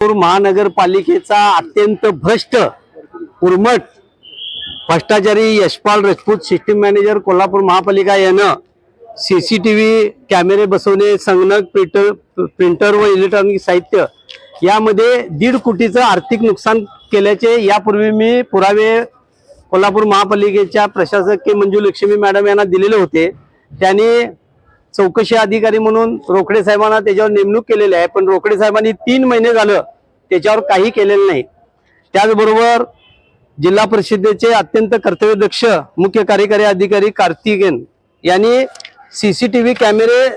नागपूर महानगरपालिकेचा अत्यंत भ्रष्ट उर्मट भ्रष्टाचारी यशपाल राजपूत सिस्टीम मॅनेजर कोल्हापूर महापालिका यानं सी सी टी व्ही कॅमेरे बसवणे संगणक प्रिंटर प्रिंटर व इलेक्ट्रॉनिक साहित्य यामध्ये दीड कोटीचं आर्थिक नुकसान केल्याचे यापूर्वी मी पुरावे कोल्हापूर महापालिकेच्या प्रशासक के मंजू लक्ष्मी मॅडम यांना दिलेले होते. त्यांनी चौकशी अधिकारी म्हणून रोकडे साहेबांना त्याच्यावर नेमणूक केलेली आहे. पण रोकडे साहेबांनी तीन महिने झालं त्याच्यावर काही केलेलं नाही. त्याचबरोबर जिल्हा परिषदेचे अत्यंत कर्तव्यदक्ष मुख्य कार्यकारी अधिकारी कार्तिकेन यांनी सी सी टी व्ही कॅमेरे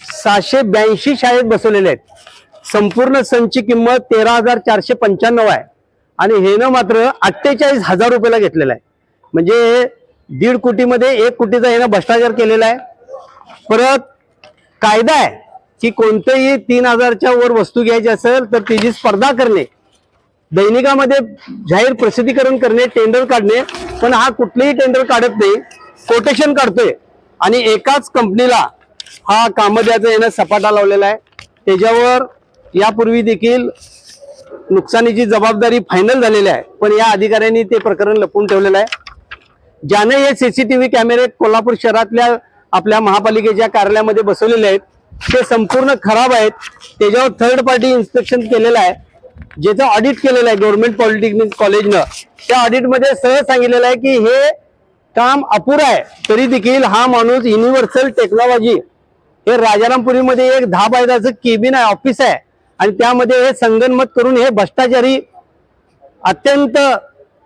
सहाशे ब्याऐंशी शाळेत बसवलेले आहेत. संपूर्ण संची किंमत तेरा हजार चारशे पंच्याण्णव आहे. आणि हेनं मात्र अठ्ठेचाळीस हजार रुपयाला घेतलेलं आहे. म्हणजे दीड कोटीमध्ये एक कोटीचा हेनं भ्रष्टाचार केलेला आहे. परत कायदा आहे की कोणतेही तीन हजारच्या वर वस्तू घ्यायची असेल तर तिची स्पर्धा करणे दैनिकामध्ये जाहीर प्रसिद्धीकरण करणे टेंडर काढणे पण हा कुठलेही टेंडर काढत नाही. कोटेशन काढतोय. आणि एकाच कंपनीला हा कामद्याचा यानं सपाटा लावलेला आहे. त्याच्यावर यापूर्वी देखील नुकसानीची जबाबदारी फायनल झालेली आहे. पण या अधिकाऱ्यांनी ते प्रकरण लपवून ठेवलेलं आहे. ज्याने हे सीसीटीव्ही कॅमेरे कोल्हापूर शहरातल्या आपल्या महापालिकेच्या कार्यालयामध्ये बसवलेले आहेत. ते संपूर्ण खराब आहेत. त्याच्यावर थर्ड पार्टी इन्स्पेक्शन केलेलं आहे. ज्याचं ऑडिट केलेलं आहे गव्हर्नमेंट पॉलिटेक्निक कॉलेजनं त्या ऑडिटमध्ये सहज सांगितलेलं आहे की हे काम अपुरं आहे. तरी देखील हा माणूस युनिव्हर्सल टेक्नॉलॉजी हे राजारामपुरीमध्ये एक दहा बायदाचं केबिन आहे ऑफिस आहे. आणि त्यामध्ये हे संगनमत करून हे भ्रष्टाचारी अत्यंत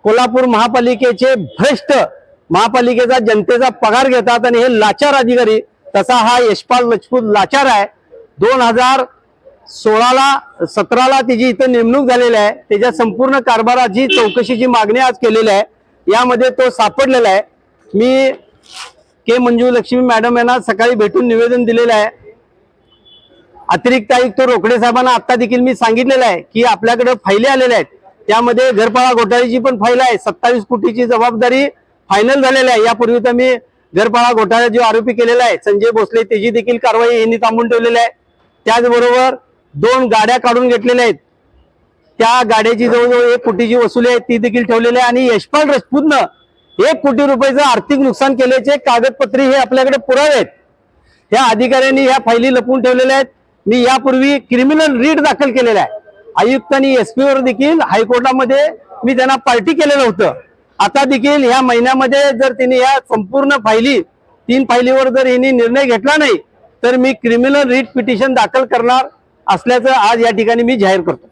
कोल्हापूर महापालिकेचे भ्रष्ट महापालिकेचा जनतेचा पगार घेतात आणि हे लाचार अधिकारी तसा हा यशपाल लजपूत लाचार आहे. दोन हजार सोळाला सतराला तिची इथं नेमणूक झालेली आहे. त्याच्या संपूर्ण कारभाराची चौकशीची मागणी आज केलेली आहे. यामध्ये तो सापडलेला आहे. मी के मंजू लक्ष्मी मॅडम यांना सकाळी भेटून निवेदन दिलेलं आहे. अतिरिक्त आयुक्त रोकडे साहेबांना आता देखील मी सांगितलेलं आहे की आपल्याकडे फायली आलेल्या आहेत. त्यामध्ये घरपाळा घोटाळ्याची पण फाईल आहे. सत्तावीस कोटीची जबाबदारी फायनल झालेला आहे. यापूर्वी तर मी घरपाळा घोटाळ्यात जो आरोपी केलेला आहे संजय भोसले त्याची देखील कारवाई यांनी थांबून ठेवलेली आहे. त्याचबरोबर दोन गाड्या काढून घेतलेल्या आहेत. त्या गाड्याची जवळजवळ एक कोटीची वसुली आहे ती देखील ठेवलेली आहे. आणि यशपाल रजपूतनं एक कोटी रुपयाचं आर्थिक नुकसान केल्याचे कागदपत्रे हे आपल्याकडे पुरावे आहेत. ह्या अधिकाऱ्यांनी ह्या फायली लपवून ठेवलेल्या आहेत. मी यापूर्वी क्रिमिनल रीट दाखल केलेला आहे. आयुक्त आणि एसपी वर देखील हायकोर्टामध्ये मी त्यांना पार्टी केलेलं होतं. आता देखील या महिन्यामध्ये जर तिने या संपूर्ण फायली तीन फायलीवर जर हिने निर्णय घेतला नाही तर मी क्रिमिनल रिट पिटिशन दाखल करणार असल्याचं आज या ठिकाणी मी जाहीर करतो.